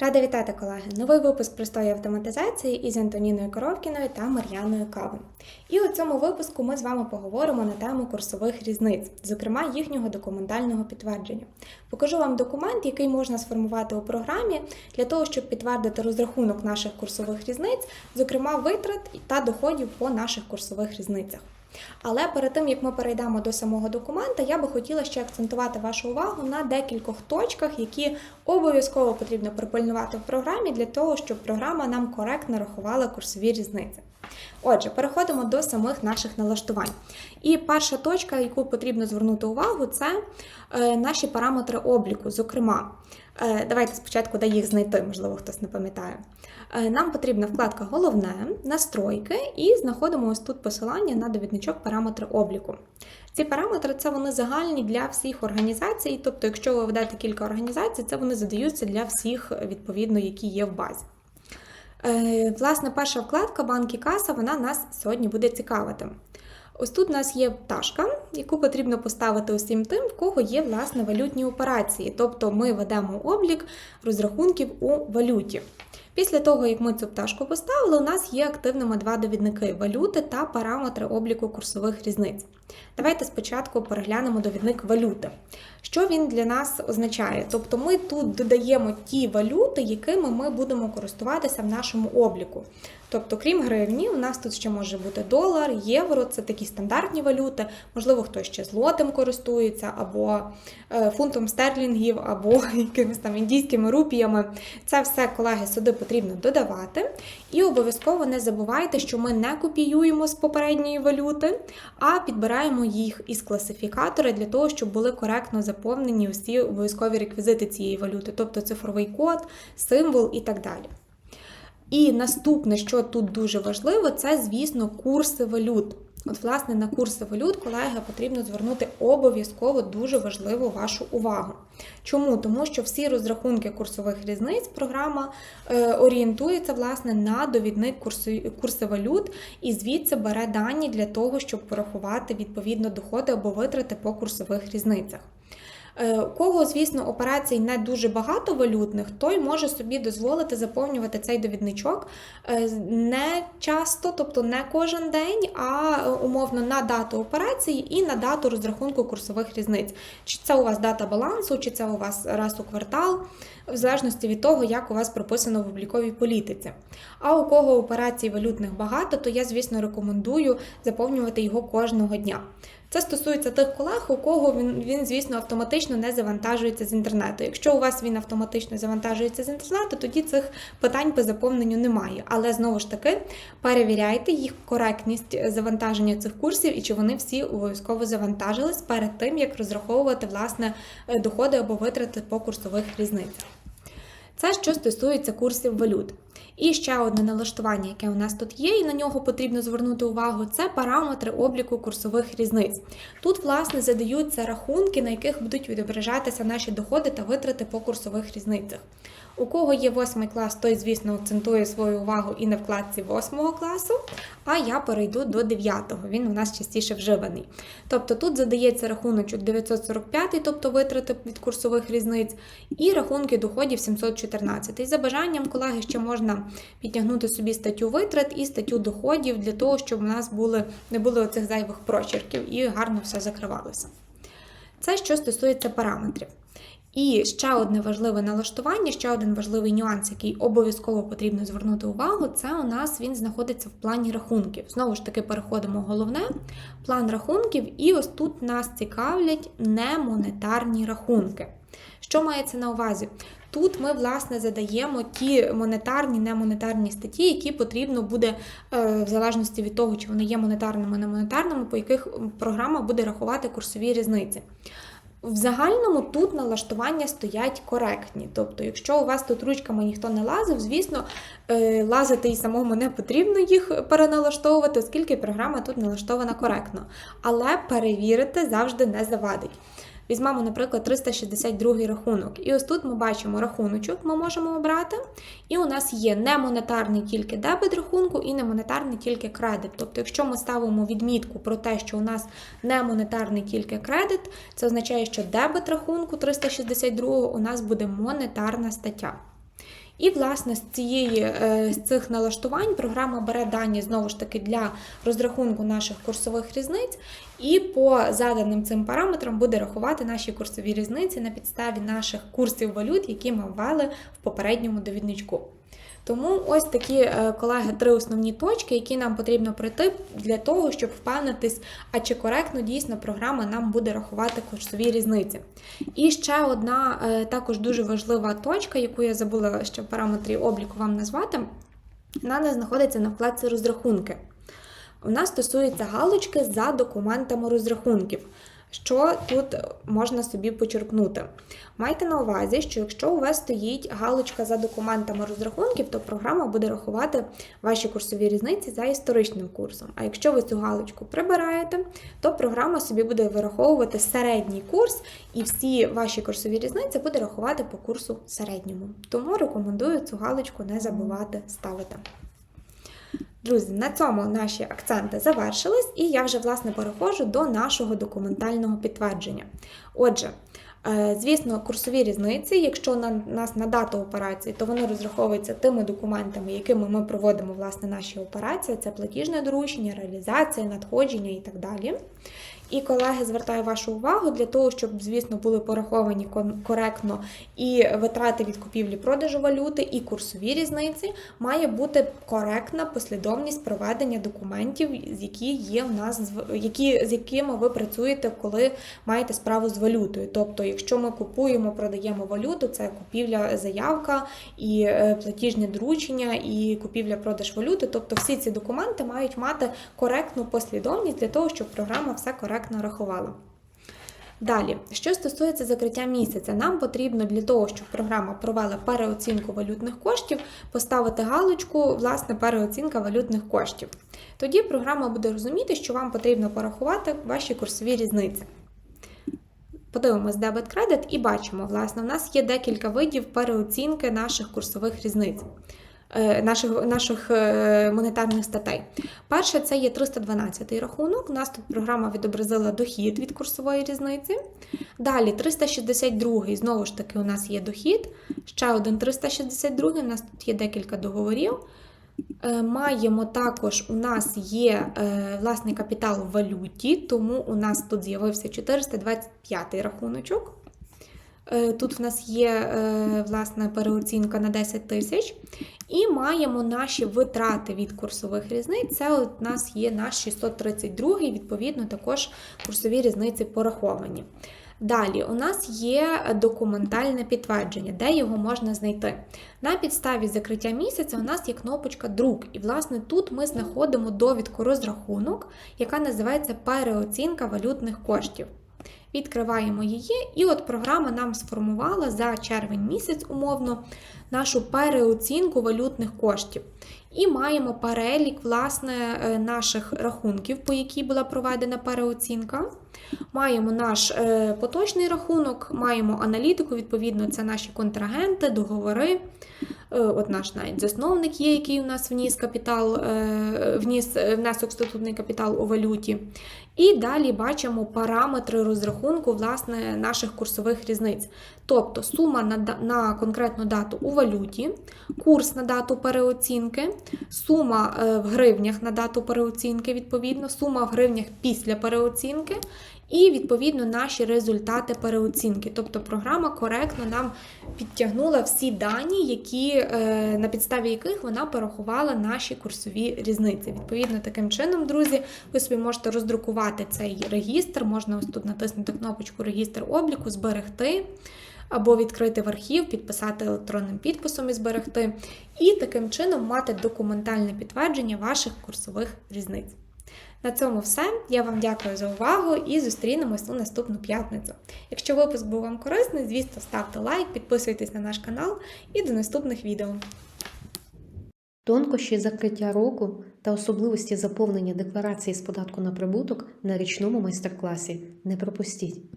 Рада вітати, колеги! Новий випуск простої автоматизації із Антоніною Коровкіною та Мар'яною Кавин. І у цьому випуску ми з вами поговоримо на тему курсових різниць, зокрема їхнього документального підтвердження. Покажу вам документ, який можна сформувати у програмі для того, щоб підтвердити розрахунок наших курсових різниць, зокрема витрат та доходів по наших курсових різницях. Але перед тим як ми перейдемо до самого документа, я би хотіла ще акцентувати вашу увагу на декількох точках, які обов'язково потрібно припильнувати в програмі для того, щоб програма нам коректно рахувала курсові різниці. Отже, переходимо до самих наших налаштувань. І перша точка, яку потрібно звернути увагу, це е, наші параметри обліку. Зокрема, давайте спочатку де їх знайти, можливо, хтось не пам'ятає. Е, нам потрібна вкладка Головне, настройки, і знаходимо ось тут посилання на довідничок параметри обліку. Ці параметри це вони загальні для всіх організацій, тобто, якщо ви ведете кілька організацій, це вони задаються для всіх, відповідно, які є в базі. Е, Власне, перша вкладка банк і каса, вона нас сьогодні буде цікавити. Ось тут у нас є пташка, яку потрібно поставити усім тим, в кого є власне валютні операції. Тобто ми ведемо облік розрахунків у валюті. Після того, як ми цю пташку поставили, у нас є активними два довідники валюти та параметри обліку курсових різниць. Давайте спочатку переглянемо довідник валюти. Що він для нас означає? Тобто ми тут додаємо ті валюти, якими ми будемо користуватися в нашому обліку. Тобто, крім гривні, у нас тут ще може бути долар, євро, це такі стандартні валюти, можливо, хтось ще злотим користується, або е, фунтом стерлінгів, або якимись там індійськими рупіями. Це все, колеги, сюди потрібно додавати. І обов'язково не забувайте, що ми не копіюємо з попередньої валюти, а підбираємо їх із класифікатора для того, щоб були коректно заповнені усі обов'язкові реквізити цієї валюти, тобто цифровий код, символ і так далі. І наступне, що тут дуже важливо, це, звісно, курси валют. От, власне, на курси валют, колеги, потрібно звернути обов'язково дуже важливу вашу увагу. Чому? Тому що всі розрахунки курсових різниць програма е, орієнтується власне на довідник курси, курси валют і звідси бере дані для того, щоб порахувати відповідно доходи або витрати по курсових різницях. Е, У кого, звісно, операцій не дуже багато валютних, той може собі дозволити заповнювати цей довідничок е, не часто, тобто не кожен день, а е, умовно на дату операції і на дату розрахунку курсових різниць. Чи це у вас дата балансу, чи це у вас раз у квартал, в залежності від того, як у вас прописано в обліковій політиці. А у кого операцій валютних багато, то я, звісно, рекомендую заповнювати його кожного дня. Це стосується тих колег, у кого він, він, звісно, автоматично не завантажується з інтернету. Якщо у вас він автоматично завантажується з інтернету, тоді цих питань по заповненню немає. Але знову ж таки перевіряйте їх коректність завантаження цих курсів і чи вони всі обов'язково завантажились перед тим, як розраховувати власне доходи або витрати по курсових різницях. Це що стосується курсів валют. І ще одне налаштування, яке у нас тут є, і на нього потрібно звернути увагу, це параметри обліку курсових різниць. Тут, власне, задаються рахунки, на яких будуть відображатися наші доходи та витрати по курсових різницях. У кого є восьмий клас, той, звісно, акцентує свою увагу і на вкладці восьмого класу, а я перейду до дев'ятого, він у нас частіше вживаний. Тобто тут задається рахуночок 945, тобто витрати від курсових різниць, і рахунки доходів 714. За бажанням, колеги, ще можна підтягнути собі статтю витрат і статтю доходів для того, щоб у нас були, не було оцих зайвих прочерків і гарно все закривалося. Це що стосується параметрів. І ще одне важливе налаштування, ще один важливий нюанс, який обов'язково потрібно звернути увагу, це у нас він знаходиться в плані рахунків. Знову ж таки, переходимо головне план рахунків, і ось тут нас цікавлять немонетарні рахунки. Що мається на увазі? Тут ми, власне, задаємо ті монетарні, немонетарні статті, які потрібно буде, в залежності від того, чи вони є монетарними, не монетарними, по яких програма буде рахувати курсові різниці. В загальному тут налаштування стоять коректні. Тобто, якщо у вас тут ручками ніхто не лазив, звісно, лазити і самому не потрібно їх переналаштовувати, оскільки програма тут налаштована коректно. Але перевірити завжди не завадить. Візьмемо, наприклад, 362 рахунок. І ось тут ми бачимо рахуночок, ми можемо обрати. І у нас є не монетарний тільки дебет рахунку і не монетарний тільки кредит. Тобто, якщо ми ставимо відмітку про те, що у нас не монетарний тільки кредит, це означає, що дебет рахунку 362 у нас буде монетарна стаття. І, власне, з цієї е, з цих налаштувань програма бере дані знову ж таки для розрахунку наших курсових різниць, і по заданим цим параметрам буде рахувати наші курсові різниці на підставі наших курсів валют, які ми ввели в попередньому довідничку. Тому ось такі е, колеги три основні точки, які нам потрібно пройти для того, щоб впевнитись, а чи коректно дійсно програма нам буде рахувати курсові різниці. І ще одна е, також дуже важлива точка, яку я забула ще в параметрі обліку вам назвати, вона знаходиться на вкладці розрахунки. Вона стосується галочки за документами розрахунків. Що тут можна собі почерпнути? Майте на увазі, що якщо у вас стоїть галочка за документами розрахунків, то програма буде рахувати ваші курсові різниці за історичним курсом. А якщо ви цю галочку прибираєте, то програма собі буде вираховувати середній курс, і всі ваші курсові різниці буде рахувати по курсу середньому. Тому рекомендую цю галочку не забувати ставити. Друзі, на цьому наші акценти завершились, і я вже власне переходжу до нашого документального підтвердження. Отже, е, звісно, курсові різниці, якщо на нас на дату операції, то вони розраховуються тими документами, якими ми проводимо власне наші операції. Це платіжне доручення, реалізація, надходження і так далі. І колеги звертаю вашу увагу для того, щоб, звісно, були пораховані коректно і витрати від купівлі продажу валюти, і курсові різниці, має бути коректна послідовність проведення документів, які є в нас які, з якими ви працюєте, коли маєте справу з валютою. Тобто, якщо ми купуємо, продаємо валюту, це купівля заявка і е, платіжне доручення, і купівля-продаж валюти. Тобто, всі ці документи мають мати коректну послідовність для того, щоб програма все коректно рахувала. Далі, що стосується закриття місяця, нам потрібно для того, щоб програма провела переоцінку валютних коштів, поставити галочку, власне, переоцінка валютних коштів. Тоді програма буде розуміти, що вам потрібно порахувати ваші курсові різниці. Подивимось дебет кредит і бачимо, власне, в нас є декілька видів переоцінки наших курсових різниць. Е, Наших, наших е, монетарних статей. Перше, це є 312 рахунок. У нас тут програма відобразила дохід від курсової різниці. Далі 362 знову ж таки, у нас є дохід. Ще один 362 у нас тут є декілька договорів. Е, Маємо також, у нас є власний капітал в валюті, тому у нас тут з'явився 425 рахуночок. Е, Тут в нас є е, власне переоцінка на 10 тисяч. І маємо наші витрати від курсових різниць. Це у нас є наш 632, відповідно, також курсові різниці пораховані. Далі у нас є документальне підтвердження, де його можна знайти. На підставі закриття місяця у нас є кнопочка Друк, і, власне, тут ми знаходимо довідку розрахунок, яка називається переоцінка валютних коштів. Відкриваємо її, і от програма нам сформувала за червень місяць умовно нашу переоцінку валютних коштів. І маємо перелік власне е, наших рахунків, по якій була проведена переоцінка. Маємо наш е, поточний рахунок, маємо аналітику, відповідно, це наші контрагенти, договори. Е, От наш навіть засновник є, який у нас вніс капітал, е, вніс е, внесок статутний капітал у валюті. І далі бачимо параметри розрахунку власне, наших курсових різниць. Тобто сума на, на конкретну дату у валюті, курс на дату переоцінки, сума в гривнях на дату переоцінки, відповідно, сума в гривнях після переоцінки. І, відповідно, наші результати переоцінки. Тобто програма коректно нам підтягнула всі дані, які, е, на підставі яких вона порахувала наші курсові різниці. Відповідно, таким чином, друзі, ви собі можете роздрукувати цей регістр, можна ось тут натиснути кнопочку Регістр обліку, зберегти. Або відкрити в архів, підписати електронним підписом і зберегти, і таким чином мати документальне підтвердження ваших курсових різниць. На цьому все. Я вам дякую за увагу і зустрінемось у наступну п'ятницю. Якщо випуск був вам корисний, звісно, ставте лайк, підписуйтесь на наш канал і до наступних відео. Тонкощі закриття року та особливості заповнення декларації з податку на прибуток на річному майстер-класі. Не пропустіть!